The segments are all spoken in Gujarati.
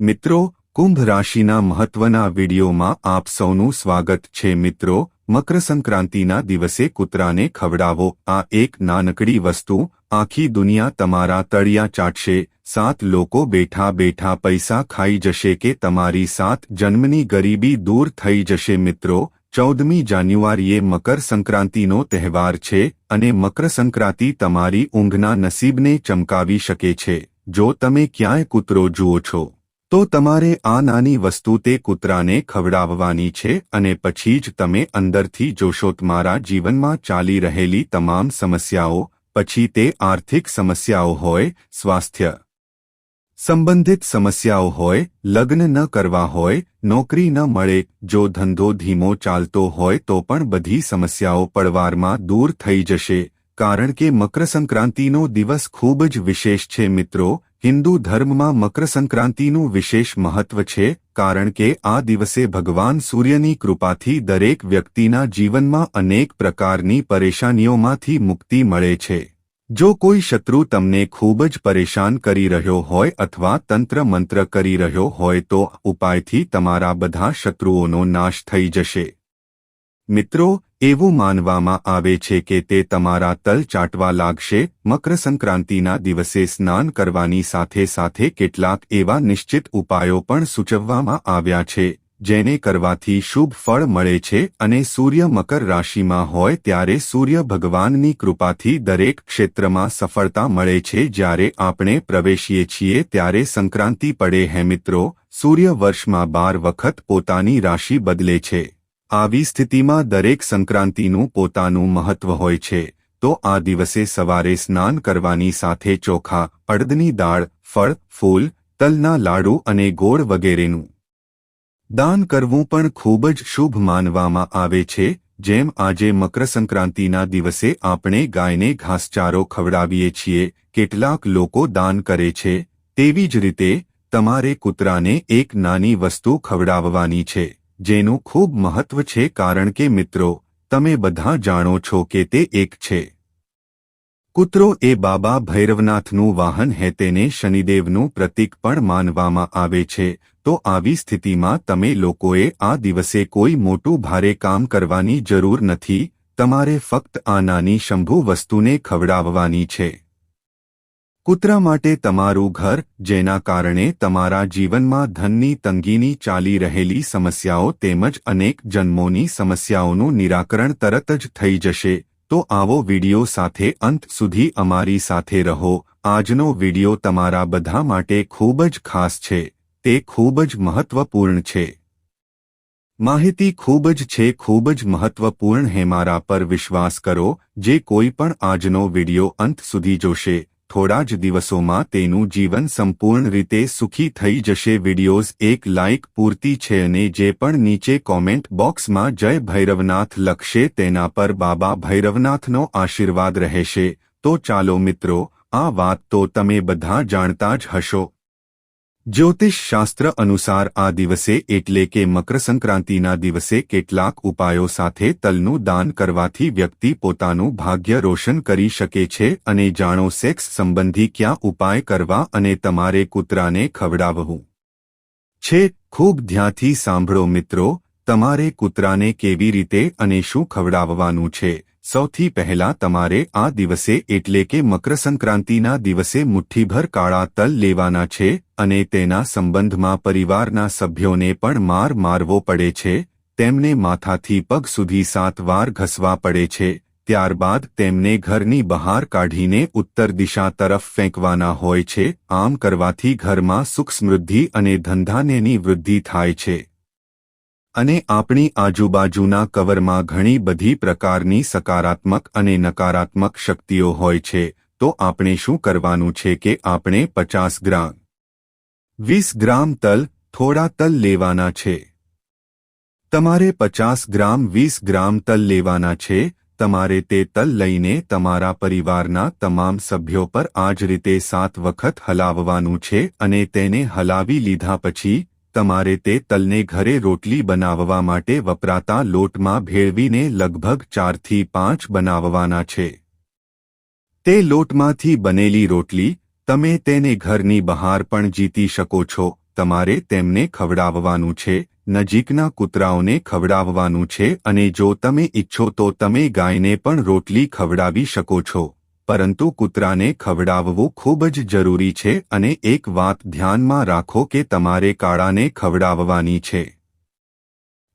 મિત્રો, કુંભ રાશિના મહત્વના વિડીયોમાં આપ સૌનું સ્વાગત છે. મિત્રો મકર સંક્રાંતિના દિવસે કૂતરાને ખવડાવો. આ એક નાનકડી વસ્તુ. આખી દુનિયા તમારા તળિયા ચાટશે. સાત લોકો બેઠા બેઠા પૈસા ખાઈ જશે કે તમારી સાત જન્મની ગરીબી દૂર થઈ જશે. મિત્રો, ચૌદમી જાન્યુઆરીએ મકર સંક્રાંતિનો તહેવાર છે અને મકર સંક્રાંતિ તમારી ઊંઘના નસીબને ચમકાવી શકે છે. જો તમે ક્યાંય કૂતરો જુઓ છો તો તમારે આ નાની વસ્તુ તે કૂતરાને ખવડાવવાની છે અને પછી જ તમે અંદરથી જોશો, તમારા જીવનમાં ચાલી રહેલી તમામ સમસ્યાઓ, પછી તે આર્થિક સમસ્યાઓ હોય, સ્વાસ્થ્ય સંબંધિત સમસ્યાઓ હોય, લગ્ન ન કરવા હોય, નોકરી ન મળે, જો ધંધો ધીમો ચાલતો હોય તો પણ બધી સમસ્યાઓ પડવારમાં દૂર થઈ જશે. કારણ કે મકર સંક્રાંતિનો દિવસ ખૂબ જ વિશેષ છે મિત્રો. હિન્દુ ધર્મમાં મકર સંક્રાંતિનું વિશેષ મહત્વ છે, કારણ કે આ દિવસે ભગવાન સૂર્યની કૃપાથી દરેક વ્યક્તિના જીવનમાં અનેક પ્રકારની પરેશાનીઓમાંથી મુક્તિ મળે છે. જો કોઈ શત્રુ તમને ખૂબ જ પરેશાન કરી રહ્યો હોય અથવા તંત્ર મંત્ર કરી રહ્યો હોય તો ઉપાયથી તમારા બધા શત્રુઓનો નાશ થઈ જશે. મિત્રો, એવું માનવામાં આવે છે કે તે તમારા તલ ચાટવા લાગશે મકર સંક્રાંતિના દિવસે સ્નાન કરવાની સાથે સાથે કેટલાક એવા નિશ્ચિત ઉપાયો પણ સૂચવવામાં આવ્યા છે, જેને કરવાથી શુભ ફળ મળે છે અને સૂર્ય મકર રાશિમાં હોય ત્યારે સૂર્ય ભગવાનની કૃપાથી દરેક ક્ષેત્રમાં સફળતા મળે છે. જ્યારે આપણે પ્રવેશીએ છીએ ત્યારે સંક્રાંતિ પડે હે મિત્રો, સૂર્ય વર્ષમાં બાર વખત પોતાની રાશિ બદલે છે. આવી સ્થિતિમાં દરેક સંક્રાંતિનું પોતાનું મહત્વ હોય છે, તો આ દિવસે સવારે સ્નાન કરવાની સાથે ચોખા, અડદની દાળ, ફળ, ફૂલ, તલના લાડુ અને ગોળ વગેરેનું દાન કરવું પણ ખૂબ જ શુભ માનવામાં આવે છે, જેમ આજે મકર સંક્રાંતિના દિવસે આપણે ગાયને ઘાસચારો ખવડાવીએ છીએ, કેટલાક લોકો દાન કરે છે, તેવી જ રીતે તમારે કૂતરાને એક નાની વસ્તુ ખવડાવવાની છે. જેનું ખૂબ મહત્વ છે કારણ કે મિત્રો, તમે બધા જાણો છો કે તે એક છે. કૂતરો એ બાબા ભૈરવનાથનું વાહન હે તેને શનિદેવનું પ્રતીક પણ માનવામાં આવે છે, તો આવી સ્થિતિમાં તમે લોકોએ આ દિવસે કોઈ મોટું ભારે કામ કરવાની જરૂર નથી, તમારે ફક્ત આ નાની શંભુ વસ્તુને ખવડાવવાની છે. કૂતરા માટે તમારું ઘર, જેના કારણે તમારા જીવનમાં ધનની તંગીની ચાલી રહેલી સમસ્યાઓ તેમજ અનેક જન્મોની સમસ્યાઓનું નિરાકરણ તરત જ થઈ જશે. તો આવો વિડિયો સાથે અંત સુધી અમારી સાથે રહો. આજનો વિડિયો તમારા બધા માટે ખૂબ જ ખાસ છે. તે ખૂબ જ મહત્વપૂર્ણ છે. માહિતી ખૂબ જ છે, ખૂબ જ મહત્વપૂર્ણ. હે મારા પર વિશ્વાસ કરો, જે કોઈ પણ આજનો વિડિયો અંત સુધી જોશે. થોડા જ દિવસોમાં તેનું જીવન સંપૂર્ણ રીતે સુખી થઈ જશે. વિડિયોઝ એક લાઇક પૂરતી છે અને જે પણ નીચે કોમેન્ટ બોક્સમાં જય ભૈરવનાથ લખશે તેના પર બાબા ભૈરવનાથનો આશીર્વાદ રહેશે. તો ચાલો મિત્રો, આ વાત તો તમે બધા જાણતા જ હશો. જ્યોતિષ શાસ્ત્ર અનુસાર આ દિવસે એટલે કે મકર સંક્રાંતિના દિવસે કેટલાક ઉપાયો સાથે તલનું દાન કરવાથી વ્યક્તિ પોતાનું ભાગ્ય રોશન કરી શકે છે અને જાણો સેક્સ સંબંધી ક્યાં ઉપાય કરવા અને તમારે કૂતરાને ખવડાવવું. છે, ખૂબ ધ્યાનથી સાંભળો મિત્રો, તમારે કૂતરાને કેવી રીતે અને શું ખવડાવવાનું છે? સૌથી પહેલા તમારે આ દિવસે એટલે કે મકર સંક્રાંતિના દિવસે મુઠ્ઠીભર કાળા તલ લેવાના છે અને તેના સંબંધમાં પરિવારના સભ્યોને પણ માર મારવો પડે છે, તેમને માથાથી પગ સુધી સાત વાર ઘસવા પડે છે, ત્યારબાદ તેમને ઘરની બહાર કાઢીને ઉત્તર દિશા તરફ ફેંકવાના હોય છે, આમ કરવાથી ઘરમાં સુખ સમૃદ્ધિ અને ધંધાનેની વૃદ્ધિ થાય છે. અને આપણી આજુબાજુના કવરમાં ઘણી બધી પ્રકારની સકારાત્મક અને નકારાત્મક શક્તિઓ હોય છે, તો આપણે શું કરવાનું છે કે આપણે પચાસ ગ્રામ, વીસ ગ્રામ તલ થોડા તલ લેવાના છે. તમારે પચાસ ગ્રામ, વીસ ગ્રામ તલ લેવાના છે, તમારે તે તલ લઈને તમારા પરિવારના તમામ સભ્યો પર આ જ રીતે સાત વખત હલાવવાનું છે અને તેને હલાવી લીધા પછી તમારે તે તલને ઘરે રોટલી બનાવવા માટે વપરાતા લોટમાં ભેળવીને લગભગ ચારથી પાંચ બનાવવાના છે. તે લોટમાંથી બનેલી રોટલી, તમે તેને ઘરની બહાર પણ જીતી શકો છો, તમારે તેમને ખવડાવવાનું છે, નજીકના કૂતરાઓને ખવડાવવાનું છે અને જો તમે ઈચ્છો તો તમે ગાયને પણ રોટલી ખવડાવી શકો છો. પરંતુ કૂતરાને ખવડાવવું ખૂબ જ જરૂરી છે અને એક વાત ધ્યાનમાં રાખો કે તમારે કાળાને ખવડાવવાની છે.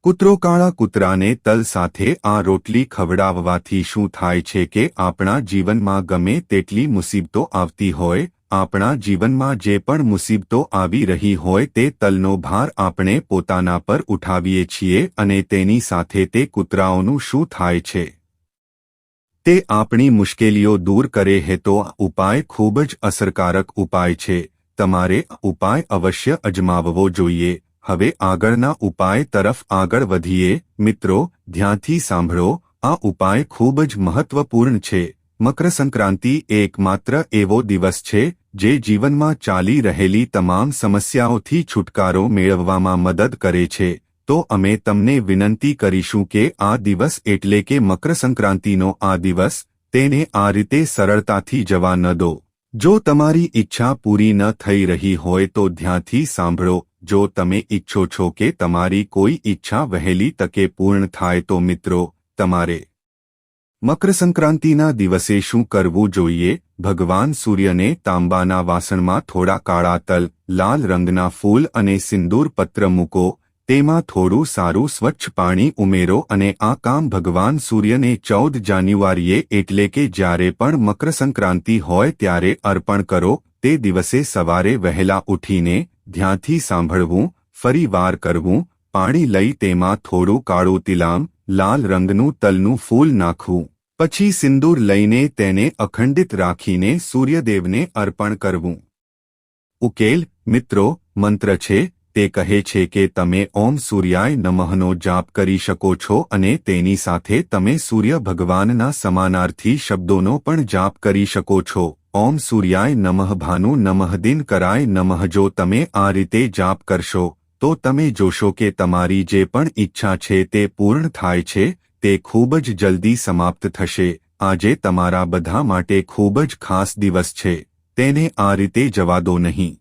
કૂતરો કાળા કૂતરાને તલ સાથે આ રોટલી ખવડાવવાથી શું થાય છે કે આપણા જીવનમાં ગમે તેટલી મુસીબતો આવતી હોય, આપણા જીવનમાં જે પણ મુસીબતો આવી રહી હોય તે તલનો ભાર આપણે પોતાના પર ઉઠાવીએ છીએ અને તેની સાથે તે કૂતરાઓનું શું થાય છે? તે આપણી મુશ્કેલીઓ દૂર કરે હે તો આ ઉપાય ખૂબ જ અસરકારક ઉપાય છે. તમારે ઉપાય અવશ્ય અજમાવવો જોઈએ. હવે આગળના ઉપાય તરફ આગળ વધીએ. મિત્રો, ધ્યાનથી સાંભળો, આ ઉપાય ખૂબ જ મહત્વપૂર્ણ છે. મકર સંક્રાંતિ એકમાત્ર એવો દિવસ છે, જે જીવનમાં ચાલી રહેલી તમામ સમસ્યાઓથી છુટકારો મેળવવામાં મદદ કરે છે. તો અમે તમને વિનંતી કરીશું કે આ દિવસ એટલે કે મકર સંક્રાંતિનો આ દિવસ તેને આ રીતે સરળતાથી જવા ન દો. જો તમારી ઈચ્છા પૂરી ન થઈ રહી હોય તો ધ્યાનથી સાંભળો. જો તમે ઈચ્છો છો કે તમારી કોઈ ઈચ્છા વહેલી તકે પૂર્ણ થાય તો મિત્રો, તમારે મકર સંક્રાંતિના દિવસે શું કરવું જોઈએ? ભગવાન સૂર્યને તાંબાના વાસણમાં થોડા કાળા તલ, લાલ રંગના ફૂલ અને સિંદૂર પત્ર મૂકો. તેમાં થોડું સારું સ્વચ્છ પાણી ઉમેરો અને આ કામ ભગવાન સૂર્યને ચૌદ જાન્યુઆરીએ એટલે કે જ્યારે પણ મકર સંક્રાંતિ હોય ત્યારે અર્પણ કરો, તે દિવસે સવારે વહેલા ઉઠીને ધ્યાનથી સાંભળવું, ફરી વાર કરવું, પાણી લઈ તેમાં થોડું કાળું તિલામ, લાલ રંગનું તલનું ફૂલ નાખવું. પછી સિંદૂર લઈને તેને અખંડિત રાખીને સૂર્યદેવને અર્પણ કરવું. ઉકેલ, મિત્રો, મંત્ર છે તે કહે છે કે તમે ઓમ સૂર્યાય નમઃનો જાપ કરી શકો છો અને તેની સાથે તમે સૂર્ય ભગવાનના સમાનાર્થી શબ્દોનો પણ જાપ કરી શકો છો. ઓમ સૂર્યાય નમઃ ભાનુ નમઃ દિન કરાય નમઃ. જો તમે આ રીતે જાપ કરશો, તો તમે જોશો કે તમારી જે પણ ઈચ્છા છે તે પૂર્ણ થાય છે, તે ખૂબ જ જલ્દી સમાપ્ત થશે. આજે તમારા બધા માટે ખૂબ જ ખાસ દિવસ છે. તેને આ રીતે જવા દો નહીં.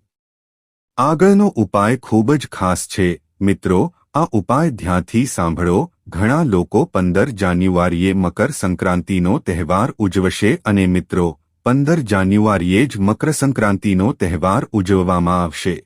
આગળનો ઉપાય ખૂબ જ ખાસ છે. મિત્રો, આ ઉપાય ધ્યાનથી સાંભળો. ઘણા લોકો પંદર જાન્યુઆરીએ મકર સંક્રાંતિનો તહેવાર ઉજવશે અને મિત્રો, પંદર જાન્યુઆરીએ જ મકર સંક્રાંતિનો તહેવાર ઉજવવામાં આવશે.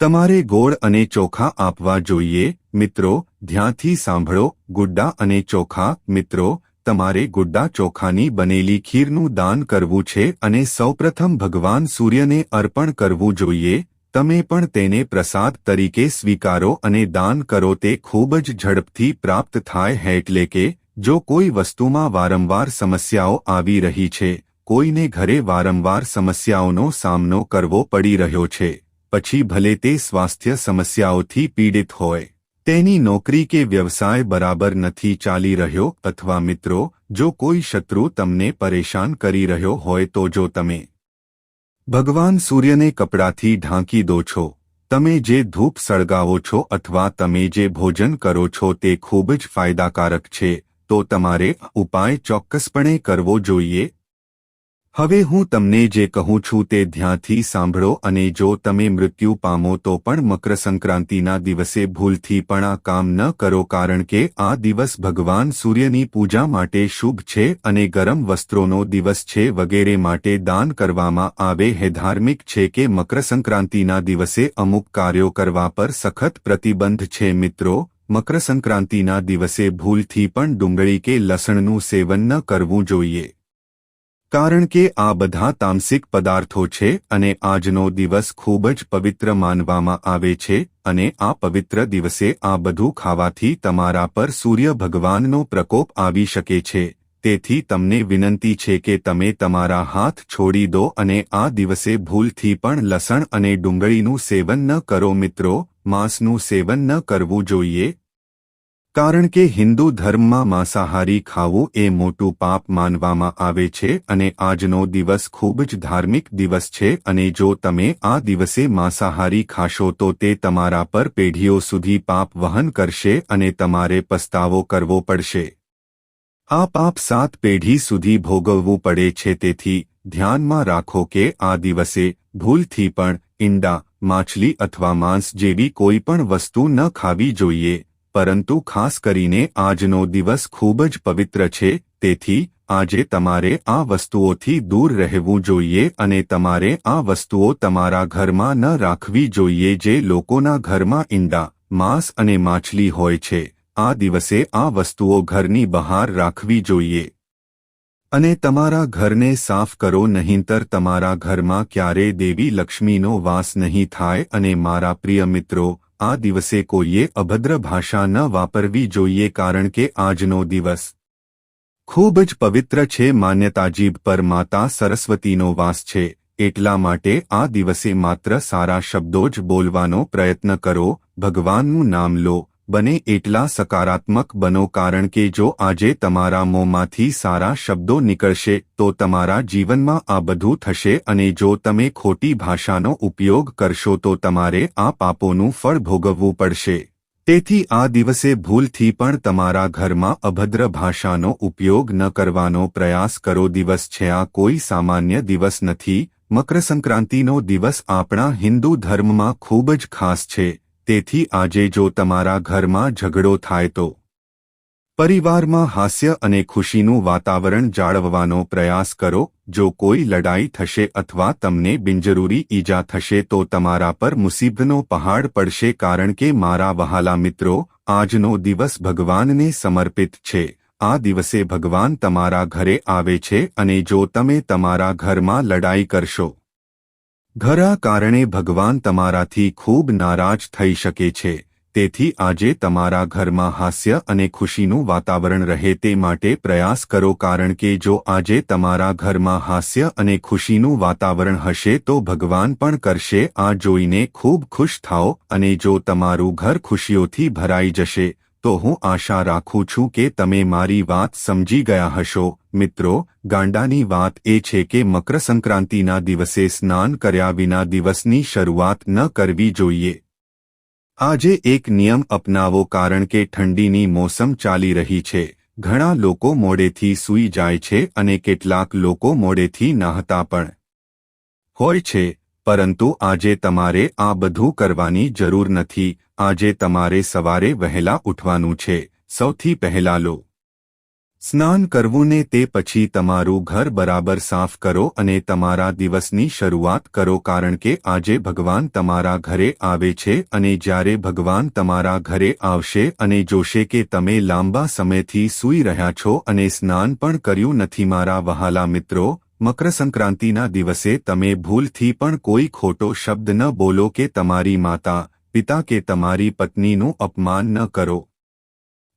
તમારે ગોળ અને ચોખા આપવા જોઈએ. મિત્રો, ધ્યાનથી સાંભળો. ગુડ્ડા અને ચોખા, મિત્રો, તમારે ગુડ્ડા ચોખાની બનેલી ખીરનું દાન કરવું છે અને સૌપ્રથમ ભગવાન સૂર્યને અર્પણ કરવું જોઈએ. તમે પણ તેને પ્રસાદ તરીકે સ્વીકારો અને દાન કરો તે ખૂબ જ ઝડપથી પ્રાપ્ત થાય એટલે કે, જો કોઈ વસ્તુમાં વારંવાર સમસ્યાઓ આવી રહી છે, કોઈને ઘરે વારંવાર સમસ્યાઓનો સામનો કરવો પડી રહ્યો છે, પછી ભલે તે સ્વાસ્થ્ય સમસ્યાઓથી પીડિત હોય. તેની નોકરી કે વ્યવસાય બરાબર નથી ચાલી રહ્યો અથવા મિત્રો, જો કોઈ શત્રુ તમને પરેશાન કરી રહ્યો હોય તો જો તમે ભગવાન સૂર્યને કપડાથી ઢાંકી દો છો. તમે જે ધૂપ સળગાવો છો અથવા તમે જે ભોજન કરો છો તે ખૂબ જ ફાયદાકારક છે, તો તમારે ઉપાય ચોક્કસપણે કરવો જોઈએ. હવે હું તમને જે કહું છું તે ધ્યાનથી સાંભળો અને જો તમે મૃત્યુ પામો તો પણ મકર સંક્રાંતિના દિવસે ભૂલથી પણ આ કામ ન કરો કારણ કે આ દિવસ ભગવાન સૂર્યની પૂજા માટે શુભ છે અને ગરમ વસ્ત્રોનો દિવસ છે વગેરે માટે દાન કરવામાં આવે હે. ધાર્મિક છે કે મકર સંક્રાંતિના દિવસે અમુક કાર્યો કરવા પર સખત પ્રતિબંધ છે. મિત્રો મકર સંક્રાંતિના દિવસે ભૂલથી પણ ડુંગળી કે લસણનું સેવન ન કરવું જોઈએ. કારણ કે આ બધા તામસિક પદાર્થો છે અને આજનો દિવસ ખૂબ જ પવિત્ર માનવામાં આવે છે અને આ પવિત્ર દિવસે આ બધું ખાવાથી તમારા પર સૂર્ય ભગવાનનો પ્રકોપ આવી શકે છે. તેથી તમને વિનંતી છે કે તમે તમારા હાથ છોડી દો અને આ દિવસે ભૂલથી પણ લસણ અને ડુંગળીનું સેવન ન કરો મિત્રો, માંસનું સેવન ન કરવું જોઈએ કારણ કે હિન્દુ ધર્મમાં માંસાહારી ખાવું એ મોટું પાપ માનવામાં આવે છે અને આજનો દિવસ ખૂબ જ ધાર્મિક દિવસ છે અને જો તમે આ દિવસે માંસાહારી ખાશો તો તે તમારા પર પેઢીઓ સુધી પાપ વહન કરશે અને તમારે પસ્તાવો કરવો પડશે. આ પાપ સાત પેઢી સુધી ભોગવવું પડે છે તેથી ધ્યાનમાં રાખો કે આ દિવસે ભૂલથી પણ ઈંડા, માછલી અથવા માંસ જેવી કોઈ પણ વસ્તુ ન ખાવી જોઈએ. પરંતુ ખાસ કરીને આજનો દિવસ ખૂબ જ પવિત્ર છે, તેથી આજે તમારે આ વસ્તુઓથી દૂર રહેવું જોઈએ અને તમારે આ વસ્તુઓ તમારા ઘરમાં ન રાખવી જોઈએ જે લોકોના ઘરમાં ઈંડા, માંસ અને માછલી હોય છે. આ દિવસે આ વસ્તુઓ ઘરની બહાર રાખવી જોઈએ. અને તમારા ઘરને સાફ કરો નહીંતર તમારા ઘરમાં ક્યારે દેવી લક્ષ્મીનો વાસ નહીં થાય અને મારા પ્રિય મિત્રો આ દિવસે કોઈએ અભદ્ર ભાષા ન વાપરવી જોઈએ કારણ કે આજનો દિવસ ખૂબ જ પવિત્ર છે. માન્યતા જીભ પર માતા સરસ્વતીનો વાસ છે. એટલા માટે આ દિવસે માત્ર સારા શબ્દો જ બોલવાનો પ્રયત્ન કરો. ભગવાનનું નામ લો. બને એટલા સકારાત્મક બનો કારણ કે જો આજે તમારા મોંમાંથી સારા શબ્દો નીકળશે, તો તમારા જીવનમાં આ બધું થશે અને જો તમે ખોટી ભાષાનો ઉપયોગ કરશો તો તમારે આ પાપોનું ફળ ભોગવવું પડશે. તેથી આ દિવસે ભૂલથી પણ તમારા ઘરમાં અભદ્ર ભાષાનો ઉપયોગ ન કરવાનો પ્રયાસ કરો. દિવસ છે આ કોઈ સામાન્ય દિવસ નથી. મકરસંક્રાંતિનો દિવસ આપણા હિન્દુ ધર્મમાં ખૂબ જ ખાસ છે. તેથી આજે જો તમારા ઘરમાં ઝઘડો થાય તો પરિવારમાં હાસ્ય અને ખુશીનું વાતાવરણ જાળવવાનો પ્રયાસ કરો, જો કોઈ લડાઈ થશે અથવા તમને બિનજરૂરી ઈજા થશે તો તમારા પર મુસીબતનો પહાડ પડશે કારણ કે મારા વહાલા મિત્રો, આજનો દિવસ ભગવાનને સમર્પિત છે. આ દિવસે ભગવાન તમારા ઘરે આવે છે અને જો તમે તમારા ઘરમાં લડાઈ કરશો ઘરા કારણે ભગવાન તમારાથી ખૂબ નારાજ થઈ શકે છે. તેથી આજે તમારા ઘરમાં હાસ્ય અને ખુશીનું વાતાવરણ રહે તે માટે પ્રયાસ કરો કારણ કે જો આજે તમારા ઘરમાં હાસ્ય અને ખુશીનું વાતાવરણ હશે તો ભગવાન પણ કરશે આ જોઈને ખૂબ ખુશ થાઓ અને જો તમારું ઘર ખુશીઓથી ભરાઈ જશે તો હું આશા રાખું છું કે તમે મારી વાત સમજી ગયા હશો. મિત્રો, ગાંડાની વાત એ છે કે મકરસંક્રાંતિના દિવસે સ્નાન કર્યા વિના દિવસની શરૂઆત ન કરવી જોઈએ. આજે એક નિયમ અપનાવો કારણ કે ઠંડીની મોસમ ચાલી રહી છે. ઘણા લોકો મોડેથી સૂઈ જાય છે અને કેટલાક લોકો મોડેથી નાહતા પણ હોય છે. પરંતુ આજે તમારે આ બધું કરવાની જરૂર નથી. આજે તમારે સવારે વહેલા ઉઠવાનું છે. સૌથી પહેલા લો. સ્નાન કરવું ને તે પછી તમારું ઘર બરાબર સાફ કરો અને તમારા દિવસની શરૂઆત કરો કારણ કે આજે ભગવાન તમારા ઘરે આવે છે અને જ્યારે ભગવાન તમારા ઘરે આવશે અને જોશે કે તમે લાંબા સમયથી સૂઈ રહ્યા છો અને સ્નાન પણ કર્યું નથી. મારા વહાલા મિત્રો મકરસંક્રાંતિના દિવસે તમે ભૂલથી પણ કોઈ ખોટો શબ્દ ન બોલો કે તમારી માતા, પિતા કે તમારી પત્નીનું અપમાન ન કરો.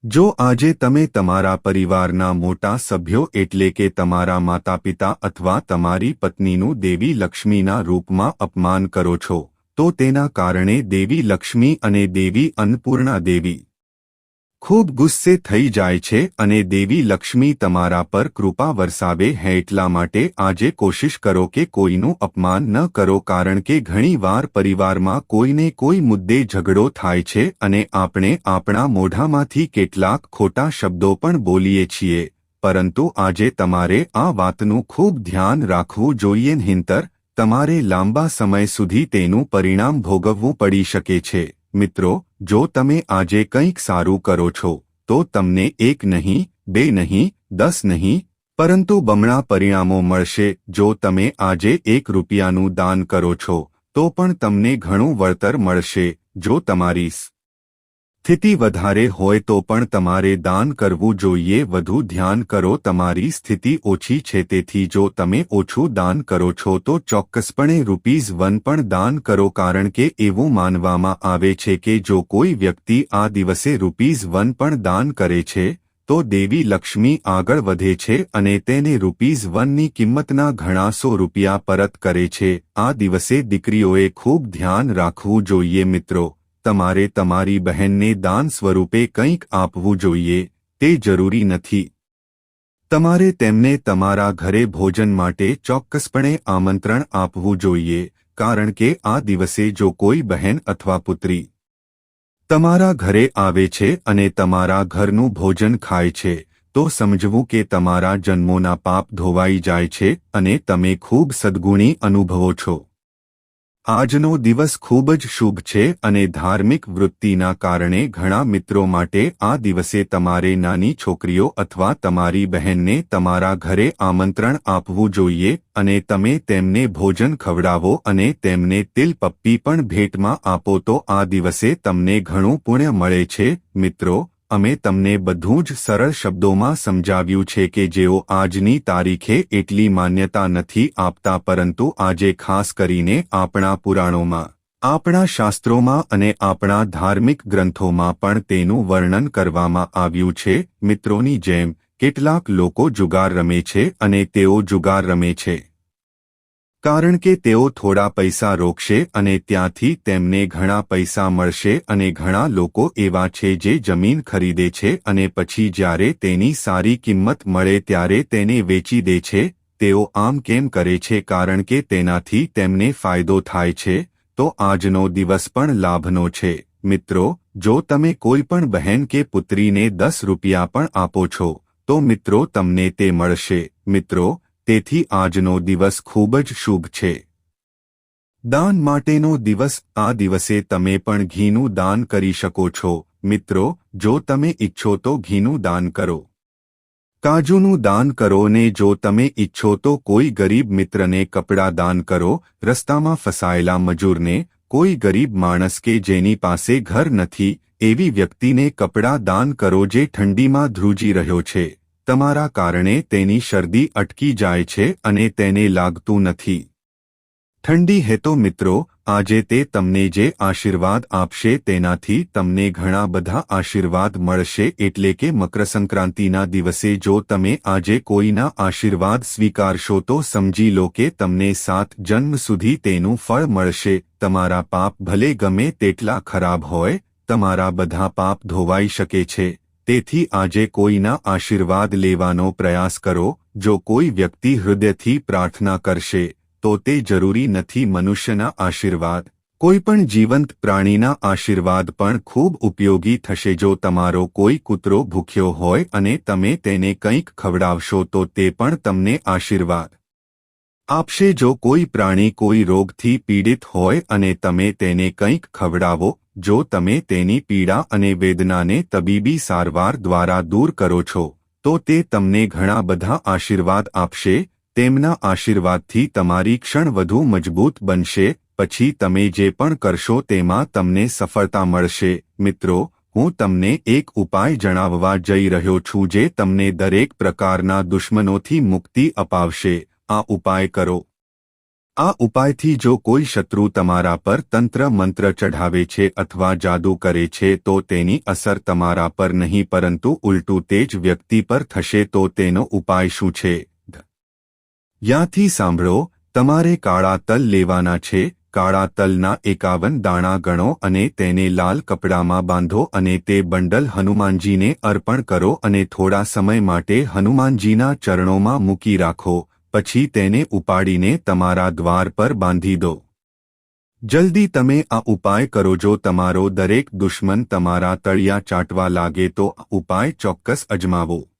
જો આજે તમે તમારા પરિવારના મોટા સભ્યો એટલે કે તમારા માતા પિતા અથવા તમારી પત્નીનું દેવી લક્ષ્મીના રૂપમાં અપમાન કરો છો, તો તેના કારણે દેવી લક્ષ્મી અને દેવી અન્નપૂર્ણા દેવી ખૂબ ગુસ્સે થઈ જાય છે અને દેવી લક્ષ્મી તમારા પર કૃપા વરસાવે હે એટલા માટે આજે કોશિશ કરો કે કોઈનું અપમાન ન કરો કારણ કે ઘણીવાર પરિવારમાં કોઈને કોઈ મુદ્દે ઝઘડો થાય છે અને આપણે આપણા મોઢામાંથી કેટલાક ખોટા શબ્દો પણ બોલીએ છીએ. પરંતુ આજે તમારે આ વાતનું ખૂબ ધ્યાન રાખવું જોઈએ. હિંતર, તમારે લાંબા સમય સુધી તેનું પરિણામ ભોગવવું પડી શકે છે. મિત્રો જો તમે આજે કંઈક સારું કરો છો, તો તમને એક નહીં, બે નહીં, દસ નહીં, પરંતુ બમણા પરિણામો મળશે. જો તમે આજે એક રૂપિયાનું દાન કરો છો, તો પણ તમને ઘણું વળતર મળશે. જો તમારી સ્થિતિ વધારે હોય તો પણ તમારે દાન કરવું જોઈએ. વધુ ધ્યાન કરો, તમારી સ્થિતિ ઓછી છે, તેથી જો તમે ઓછું દાન કરો છો, તો ચોક્કસપણે રૂપીઝ વન પણ દાન કરો, કારણ કે એવું માનવામાં આવે છે કે જો કોઈ વ્યક્તિ આ દિવસે રૂપીઝ વન પણ દાન કરે છે, તો દેવી લક્ષ્મી આગળ વધે છે અને તેને રૂપીઝ વનની કિંમતના ઘણા સો રૂપિયા પરત કરે છે. આ દિવસે દીકરીઓએ ખૂબ ધ્યાન રાખવું જોઈએ મિત્રો. તમારે તમારી બહેનને દાન સ્વરૂપે કંઈક આપવું જોઈએ, તે જરૂરી નથી. તમારે તેમને તમારા ઘરે ભોજન માટે ચોક્કસપણે આમંત્રણ આપવું જોઈએ, કારણ કે આ દિવસે જો કોઈ બહેન અથવા પુત્રી તમારા ઘરે આવે છે અને તમારા ઘરનું ભોજન ખાય છે, તો સમજવું કે તમારા જન્મોના પાપ ધોવાઈ જાય છે અને તમે ખૂબ સદગુણી અનુભવો છો. આજનો દિવસ ખૂબ જ શુભ છે અને ધાર્મિક વૃત્તિના કારણે ઘણા મિત્રો માટે આ દિવસે તમારે નાની છોકરીઓ અથવા તમારી બહેનને તમારા ઘરે આમંત્રણ આપવું જોઈએ અને તમે તેમને ભોજન ખવડાવો અને તેમને તિલ પપ્પી પણ ભેટમાં આપો તો આ દિવસે તમને ઘણું પુણ્ય મળે છે, મિત્રો. અમે તમને બધું જ સરળ શબ્દોમાં સમજાવ્યું છે કે જેઓ આજની તારીખે એટલી માન્યતા નથી આપતા પરંતુ આજે ખાસ કરીને આપણા પુરાણોમાં, આપણા શાસ્ત્રોમાં અને આપણા ધાર્મિક ગ્રંથોમાં પણ તેનું વર્ણન કરવામાં આવ્યું છે. મિત્રોની જેમ, કેટલાક લોકો જુગાર રમે છે અને તેઓ જુગાર રમે છે. કારણ કે તેઓ થોડા પૈસા રોકશે અને ત્યાંથી તેમને ઘણા પૈસા મળશે અને ઘણા લોકો એવા છે જે જમીન ખરીદે છે અને પછી જ્યારે તેની સારી કિંમત મળે ત્યારે તેને વેચી દે છે, તેઓ આમ કેમ કરે છે કારણ કે તેનાથી તેમને ફાયદો થાય છે, તો આજનો દિવસ પણ લાભનો છે. મિત્રો, જો તમે કોઈ પણ બહેન કે પુત્રીને દસ રૂપિયા પણ આપો છો, તો મિત્રો તમને તે મળશે. મિત્રો તેથી આજનો દિવસ ખૂબ જ શુભ છે. દાન માટેનો દિવસ, આ દિવસે તમે પણ ઘીનું દાન કરી શકો છો. મિત્રો, જો તમે ઈચ્છો તો ઘીનું દાન કરો. કાજુનું દાન કરો ને જો તમે ઈચ્છો તો કોઈ ગરીબ મિત્રને કપડાં દાન કરો. રસ્તામાં ફસાયેલા મજૂરને, કોઈ ગરીબ માણસ કે જેની પાસે ઘર નથી, એવી વ્યક્તિને કપડાં દાન કરો જે ઠંડીમાં ધ્રુજી રહ્યો છે. તમારા કારણે તેની શરદી અટકી જાય છે અને તેને લાગતું નથી. ઠંડી હેતો મિત્રો, આજે તે તમને જે આશીર્વાદ આપશે તેનાથી તમને ઘણા બધા આશીર્વાદ મળશે એટલે કે મકરસંક્રાંતિના દિવસે જો તમે આજે કોઈના આશીર્વાદ સ્વીકારશો તો સમજી લો કે તમને સાત જન્મ સુધી તેનું ફળ મળશે. તમારા પાપ ભલે ગમે તેટલા ખરાબ હોય, તમારા બધા પાપ ધોવાઈ શકે છે. તેથી આજે કોઈના આશીર્વાદ લેવાનો પ્રયાસ કરો, જો કોઈ વ્યક્તિ હૃદયથી પ્રાર્થના કરશે, તો તે જરૂરી નથી મનુષ્યના આશીર્વાદ. કોઈપણ જીવંત પ્રાણીના આશીર્વાદ પણ ખૂબ ઉપયોગી થશે. જો તમારો કોઈ કૂતરો ભૂખ્યો હોય અને તમે તેને કંઈક ખવડાવશો, તો તે પણ તમને આશીર્વાદ આપશે. જો કોઈ પ્રાણી કોઈ રોગથી પીડિત હોય અને તમે તેને કંઈક ખવડાવો જો તમે તેની પીડા અને વેદનાને તબીબી સારવાર દ્વારા દૂર કરો છો, તો તે તમને ઘણા બધા આશીર્વાદ આપશે, તેમના આશીર્વાદથી તમારી ક્ષણ વધુ મજબૂત બનશે, પછી તમે જે પણ કરશો તેમાં તમને સફળતા મળશે. મિત્રો, હું તમને એક ઉપાય જણાવવા જઈ રહ્યો છું જે તમને દરેક પ્રકારના દુશ્મનોથી મુક્તિ અપાવશે. આ ઉપાય કરો. આ ઉપાયથી જો કોઈ શત્રુ તમારા પર તંત્ર મંત્ર ચઢાવે છે અથવા જાદુ કરે છે તો તેની અસર તમારા પર નહીં પરંતુ ઉલટું તે જ વ્યક્તિ પર થશે તો તેનો ઉપાય શું છે? યાથી સાંભળો, તમારે કાળા તલ લેવાના છે, કાળા તલના એકાવન દાણા ગણો અને તેને લાલ કપડામાં બાંધો અને તે બંડલ હનુમાનજીને અર્પણ કરો અને થોડા સમય માટે હનુમાનજીના ચરણોમાં મૂકી રાખો. પછી તેને ઉપાડીને તમારા દ્વાર પર બાંધી દો. જલ્દી તમે આ ઉપાય કરો જો તમારો દરેક દુશ્મન તમારા તળિયા ચાટવા લાગે તો ઉપાય ચોક્કસ અજમાવો.